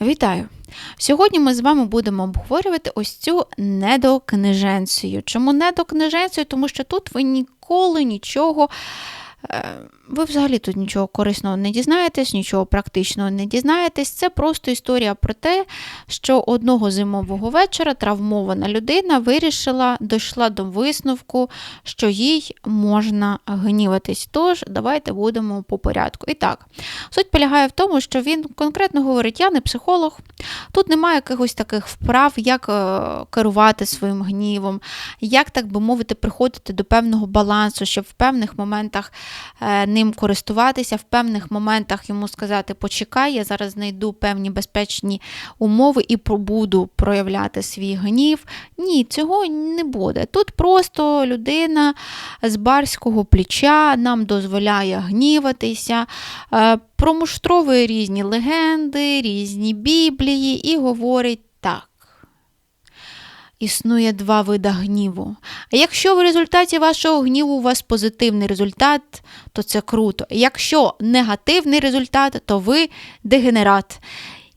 Вітаю! Сьогодні ми з вами будемо обговорювати ось цю недокниженцію. Чому недокниженцію? Тому що тут ви ніколи нічого. Е, Ви взагалі тут нічого корисного не дізнаєтесь, нічого практичного не дізнаєтесь. Це просто історія про те, що одного зимового вечора травмована людина вирішила, дійшла до висновку, що їй можна гніватись. Тож давайте будемо по порядку. І так, суть полягає в тому, що він конкретно говорить: я не психолог, тут немає якихось таких вправ, як е, керувати своїм гнівом, як, так би мовити, приходити до певного балансу, щоб в певних моментах ним користуватися, в певних моментах йому сказати, почекай, я зараз знайду певні безпечні умови і буду проявляти свій гнів. Ні, цього не буде. Тут просто людина з барського плеча нам дозволяє гніватися, е, промуштровує різні легенди, різні біблії і говорить так. Існує два вида гніву. А якщо в результаті вашого гніву у вас позитивний результат, то це круто. Якщо негативний результат, то ви дегенерат,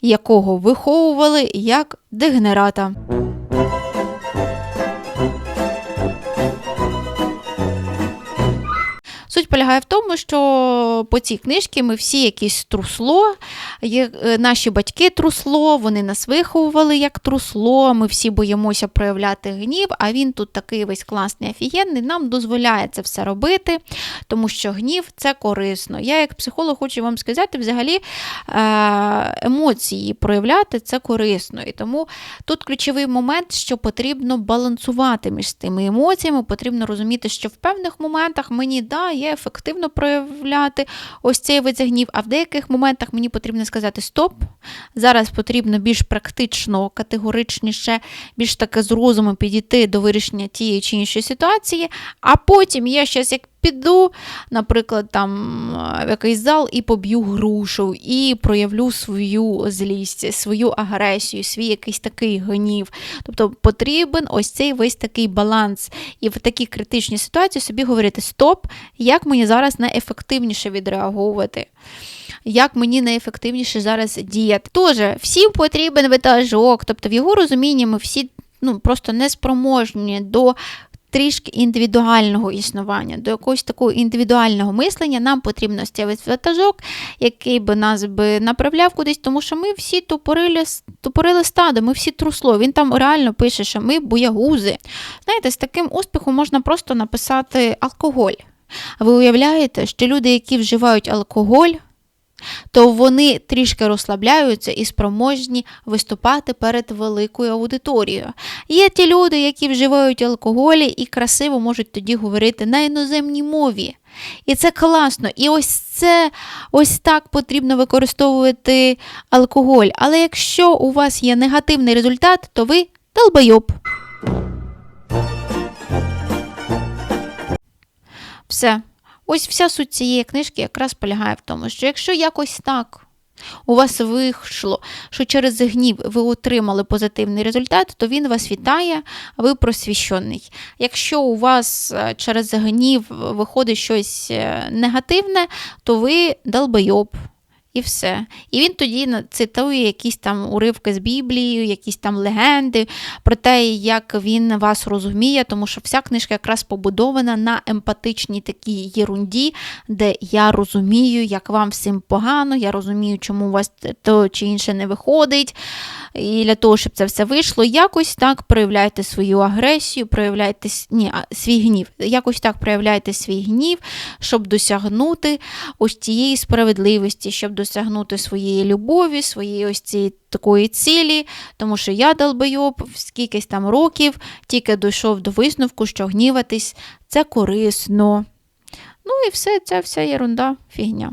якого виховували як дегенерата. Суть полягає в тому, що по цій книжці ми всі якісь трусло, е, наші батьки трусло, вони нас виховували як трусло, ми всі боїмося проявляти гнів, а він тут такий весь класний, офігенний, нам дозволяє це все робити, тому що гнів це корисно. Я, як психолог, хочу вам сказати, взагалі е, емоції проявляти це корисно. І тому тут ключовий момент, що потрібно балансувати між тими емоціями, потрібно розуміти, що в певних моментах мені да, є ефективно проявляти ось цей вид гнів, а в деяких моментах мені потрібно сказати стоп. Зараз потрібно більш практично, категоричніше, більш таке з розумом підійти до вирішення тієї чи іншої ситуації, а потім я щось як піду, наприклад, там е, в якийсь зал і поб'ю грушу, і проявлю свою злість, свою агресію, свій якийсь такий гнів. Тобто потрібен ось цей весь такий баланс. І в такій критичній ситуації собі говорити: стоп, як мені зараз найефективніше відреагувати. Як мені найефективніше зараз діяти. Тоже всім потрібен витажок, тобто в його розумінні ми всі ну, просто неспроможні до трішки індивідуального існування, до якогось такого індивідуального мислення нам потрібно цей ватажок, який би нас би направляв кудись, тому що ми всі тупорили, тупорили стадо, ми всі трусло. Він там реально пише, що ми боягузи. Знаєте, з таким успіхом можна просто написати алкоголь. Ви уявляєте, що люди, які вживають алкоголь, то вони трішки розслабляються і спроможні виступати перед великою аудиторією. Є ті люди, які вживають алкоголі і красиво можуть тоді говорити на іноземній мові. І це класно. І ось це ось так потрібно використовувати алкоголь. Але якщо у вас є негативний результат, то ви долбойоб. Все. Ось вся суть цієї книжки якраз полягає в тому, що якщо якось так у вас вийшло, що через гнів ви отримали позитивний результат, то він вас вітає, ви просвіщений. Якщо у вас е, через гнів виходить щось е, негативне, то ви долбойоб. І все. І він тоді цитує якісь там уривки з Біблією, якісь там легенди про те, як він вас розуміє, тому що вся книжка якраз побудована на емпатичній такій єрунді, де я розумію, як вам всім погано, я розумію, чому у вас то чи інше не виходить. І для того, щоб це все вийшло, якось так проявляйте свою агресію, проявляйте ні, свій гнів. Якось так проявляйте свій гнів, щоб досягнути ось цієї справедливості, щоб досягнути своєї любові, своєї ось цієї такої цілі, тому що я долбойоб скількись там років тільки дійшов до висновку, що гніватись це корисно. Ну і все, це вся ерунда, фігня.